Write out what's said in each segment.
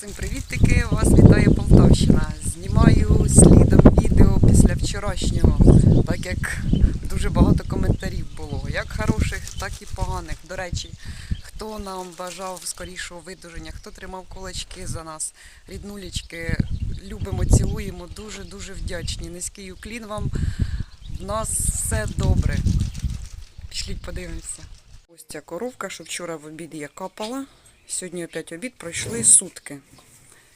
Всім привітики! Вас вітає Полтавщина. Знімаю слідом відео після вчорашнього, так як дуже багато коментарів було, як хороших, так і поганих. До речі, хто нам бажав скорішого видуження, хто тримав кулачки за нас, ріднулічки, любимо, цілуємо, дуже дуже вдячні. Низький уклін вам. В нас все добре. Пішліть подивимося. Ось ця коровка, що вчора в обід я капала. Сьогодні опять обід пройшли сутки.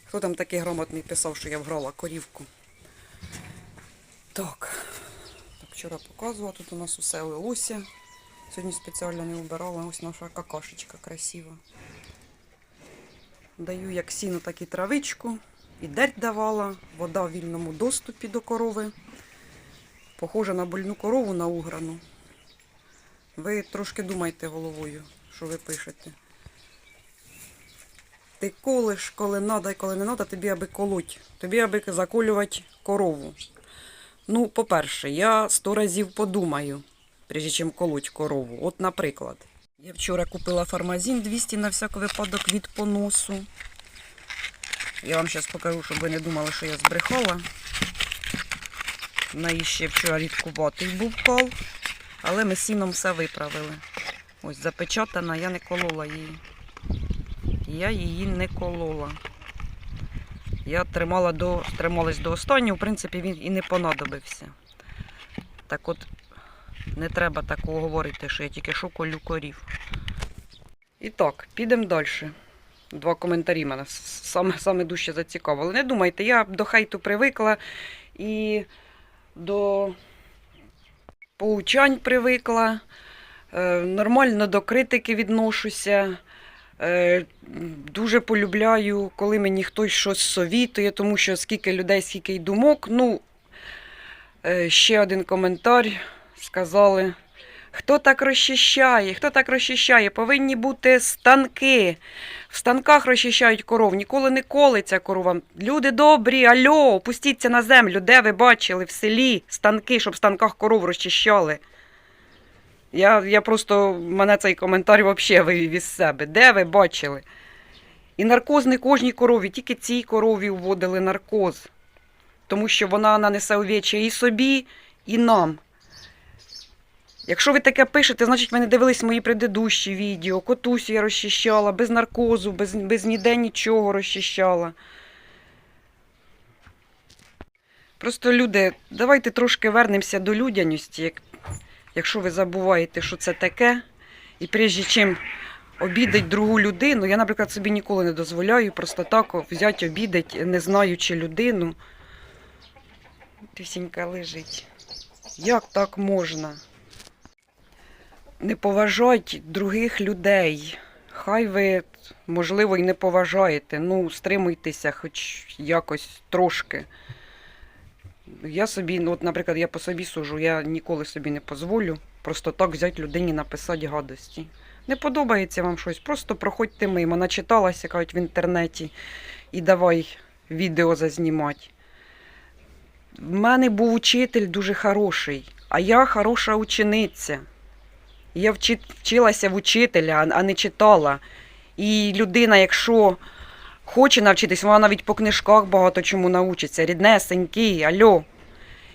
Хто там такий грамотний писав, що я вграла корівку? Так. так вчора показувала, тут у нас усе лилося. Сьогодні спеціально не вбирала. Ось наша какашечка красива. Даю як сіно, так і травичку. І дерть давала, вода в вільному доступі до корови. Похожа на больну корову на уграну. Ви трошки думайте головою, що ви пишете. Ти колиш, коли надо і коли не надо, тобі аби колоть. Тобі аби заколювати корову. Ну, по-перше, я сто разів подумаю, прежде чим колоть корову. От, наприклад, я вчора купила фармазін 200 на всяк випадок від поносу. Я вам зараз покажу, щоб ви не думали, що я збрехала. Неї ще вчора рідкуватий був кал, але ми сіном все виправили. Ось запечатана, я не колола її. Я її не колола. Я тримала до, трималась до останнього, в принципі, він і не понадобився. Так от, не треба такого говорити, що я тільки що колю корів. І так, підемо далі. Два коментарі мене саме, саме дужче зацікавили. Не думайте, я до хейту привикла і до поучань привикла. Е, Нормально до критики відношуся. Е, Дуже полюбляю, коли мені хтось щось совітує, тому що скільки людей, скільки й думок. Ну, е, ще один коментар сказали. Хто так розчищає? Хто так розчищає? Повинні бути станки. В станках розчищають коров. Ніколи не колиться корова. Люди добрі, альо, опустіться на землю. Де ви бачили в селі станки, щоб в станках коров розчищали? Я, я просто мене цей коментар взагалі вивів із себе. Де ви бачили? І наркоз не кожній корові, тільки цій корові вводили наркоз. Тому що вона нанесе овече і собі, і нам. Якщо ви таке пишете, значить ви не дивились мої предыдущі відео. Котусю я розчищала, без наркозу, без, без ніде нічого розчищала. Просто люди, давайте трошки вернемося до людяності. Як, якщо ви забуваєте, що це таке, і прежде чим обідать другу людину, я, наприклад, собі ніколи не дозволяю просто так взяти обідать, не знаючи людину. Тисінька лежить. Як так можна? Не поважати других людей. Хай ви, можливо, і не поважаєте. Ну, стримуйтеся хоч якось трошки. Я собі, ну, от, наприклад, я по собі сужу, я ніколи собі не дозволю просто так взяти людині написати гадості. Не подобається вам щось, просто проходьте мимо. Начиталася, кажуть, в інтернеті і давай відео зазнімати. В мене був учитель дуже хороший, а я хороша учениця. Я вчи- вчилася в учителя, а- а не читала. І людина, якщо хоче навчитись, вона навіть по книжках багато чому научиться. Ріднесенький, альо.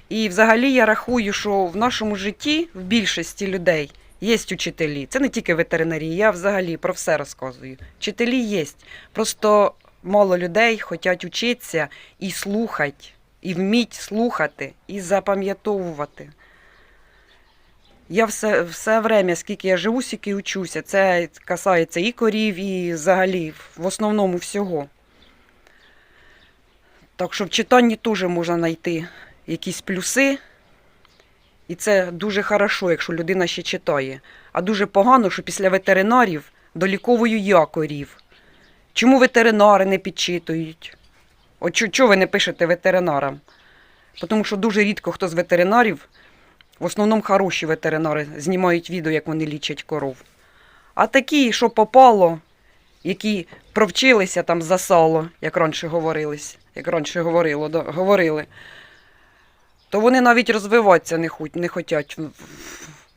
І взагалі я рахую, що в нашому житті в більшості людей є учителі. Це не тільки ветеринарії, я взагалі про все розказую. Вчителі є. Просто мало людей хочуть вчитися і слухати, і вміть слухати, і запам'ятовувати. Я все, все время, скільки я живу, скільки учуся, це касається і корів, і взагалі в основному всього. Так що в читанні теж можна знайти якісь плюси. І це дуже хорошо, якщо людина ще читає. А дуже погано, що після ветеринарів доліковую я корів. Чому ветеринари не підчитують? От чого ви не пишете ветеринарам? Тому що дуже рідко хто з ветеринарів в основному хороші ветеринари знімають відео, як вони лічать коров. А такі, що попало, які провчилися там за сало, як раніше говорились, як раніше говорило, говорили, то вони навіть розвиватися не, хуть, не хочуть в,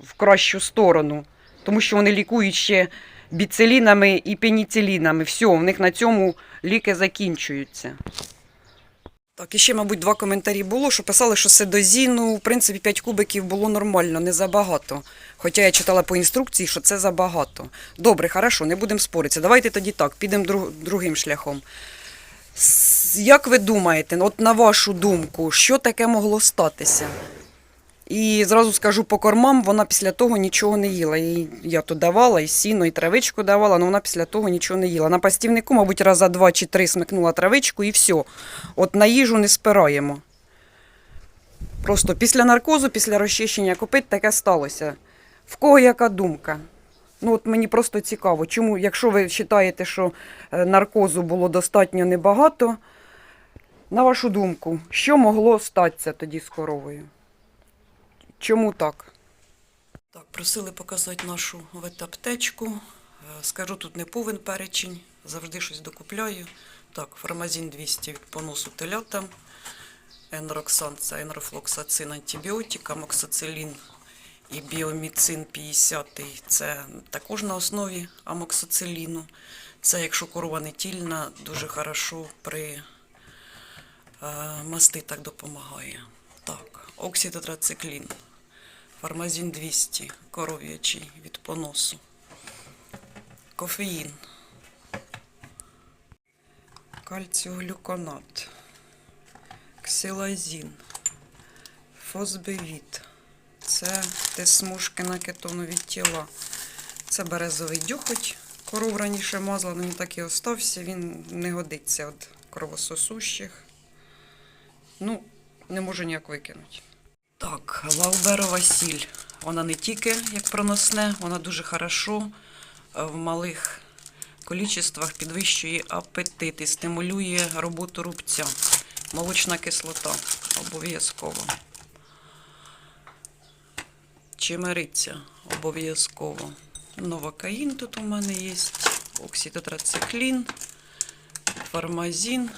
в, кращу сторону, тому що вони лікують ще біцелінами і пеніцилінами. Все, в них на цьому ліки закінчуються. Так, і ще, мабуть, два коментарі було, що писали, що седозіну, в принципі, 5 кубиків було нормально, не забагато. Хоча я читала по інструкції, що це забагато. Добре, хорошо, не будемо споритися. Давайте тоді так, підемо друг- другим шляхом. Як ви думаєте, от на вашу думку, що таке могло статися? І зразу скажу по кормам, вона після того нічого не їла. І я то давала, і сіно, і травичку давала, але вона після того нічого не їла. На пастівнику, мабуть, раза два чи три смикнула травичку і все. От на їжу не спираємо. Просто після наркозу, після розчищення копит таке сталося. В кого яка думка? Ну, от мені просто цікаво, чому, якщо ви вважаєте, що е, наркозу було достатньо небагато, на вашу думку, що могло статися тоді з коровою? Чому так? Так, просили показати нашу ветаптечку. Е, Скажу, тут не повен перечень, завжди щось докупляю. Так, формазін 200 від поносу телятам. Енроксан це енрофлоксацин антибіотик, амоксицилін і біоміцин 50 це також на основі амоксициліну. Це, якщо корова не тільна, дуже хорошо при е, маститах допомагає. Так, окситотрациклін, фармазін 200, коров'ячий від поносу, кофеїн, кальціоглюконат, ксилазін, фосбевіт. Це те смужки на кетонові тіла. Це березовий дьохоть. Коров раніше мазала, але він так і остався. Він не годиться від кровососущих. Ну, не можу ніяк викинути. Так, лауберова сіль. Вона не тільки як проносне, вона дуже хорошо е, в малих количествах підвищує апетит і стимулює роботу рубця. Молочна кислота обов'язково. Чимериця обов'язково. Новокаїн тут у мене є. Окситотрациклін, фармазін,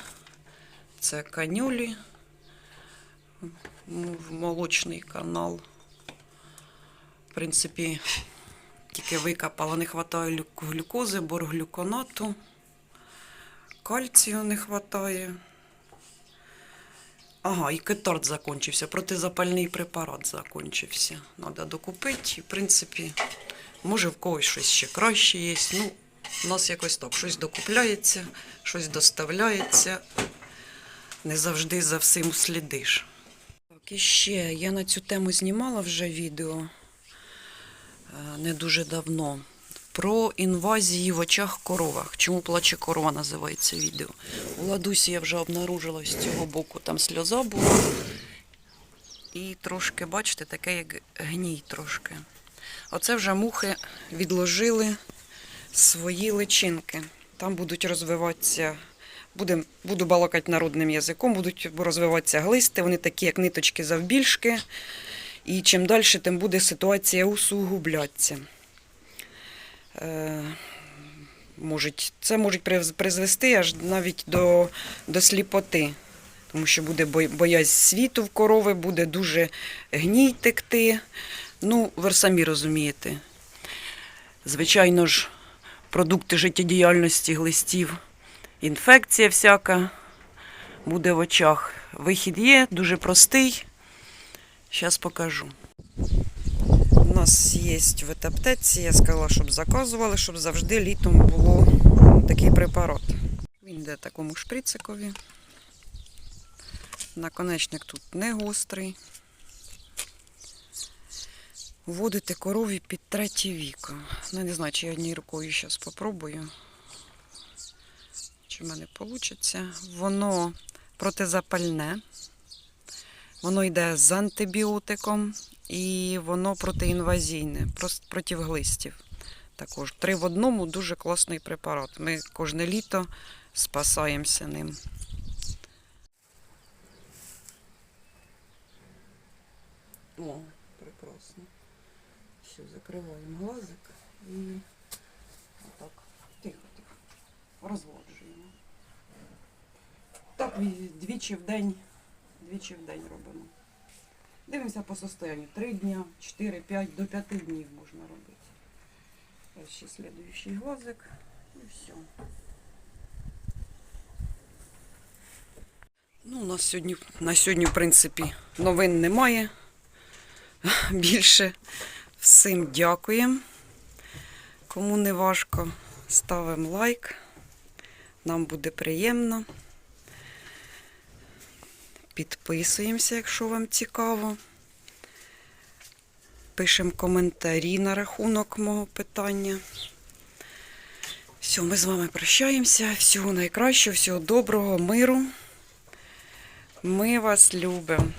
це канюлі, в молочний канал. В принципі, тільки викопала, не вистачає глю- глюкози, борглюконату, кальцію не вистачає. Ага, і кетард закінчився, протизапальний препарат закінчився. Треба докупити. І, в принципі, може в когось щось ще краще є. Ну, у нас якось так, щось докупляється, щось доставляється. Не завжди за всім слідиш. І ще я на цю тему знімала вже відео е, не дуже давно. Про інвазії в очах коровах. Чому плаче корова називається відео. У ладусі я вже обнаружила з цього боку, там сльоза була. І трошки, бачите, таке як гній трошки. Оце вже мухи відложили свої личинки. Там будуть розвиватися, будем, буду балакати народним язиком, будуть розвиватися глисти, вони такі, як ниточки завбільшки. І чим далі, тим буде ситуація усугублятися. Е, можуть, це може призвести аж навіть до, до сліпоти. Тому що буде боязнь світу в корови, буде дуже гній текти. Ну, ви самі розумієте. Звичайно ж, продукти життєдіяльності глистів, інфекція всяка буде в очах. Вихід є, дуже простий. Зараз покажу. У нас є в етаптеці, я сказала, щоб заказували, щоб завжди літом було такий препарат. Він йде такому шприцикові. Наконечник тут не гострий. Вводити корові під третє віко. Ну, не знаю, чи я однією рукою зараз спробую. Чи в мене вийде. Воно протизапальне. Воно йде з антибіотиком і воно протиінвазійне, проти глистів. Також три в одному дуже класний препарат. Ми кожне літо спасаємося ним. О, прекрасно. Все, закриваємо глазик і отак. Тихо. Розводжуємо. Так двічі в день, двічі в день робимо. Дивимося по состоянню. Три дня, 4, 5, до 5 днів можна робити. Ось ще слідуючий глазик. І все. Ну, у нас сьогодні, на сьогодні, в принципі, новин немає. Більше всім дякуємо. Кому не важко, ставимо лайк. Нам буде приємно. Підписуємося, якщо вам цікаво. Пишемо коментарі на рахунок мого питання. Все, ми з вами прощаємося. Всього найкращого, всього доброго, миру. Ми вас любимо.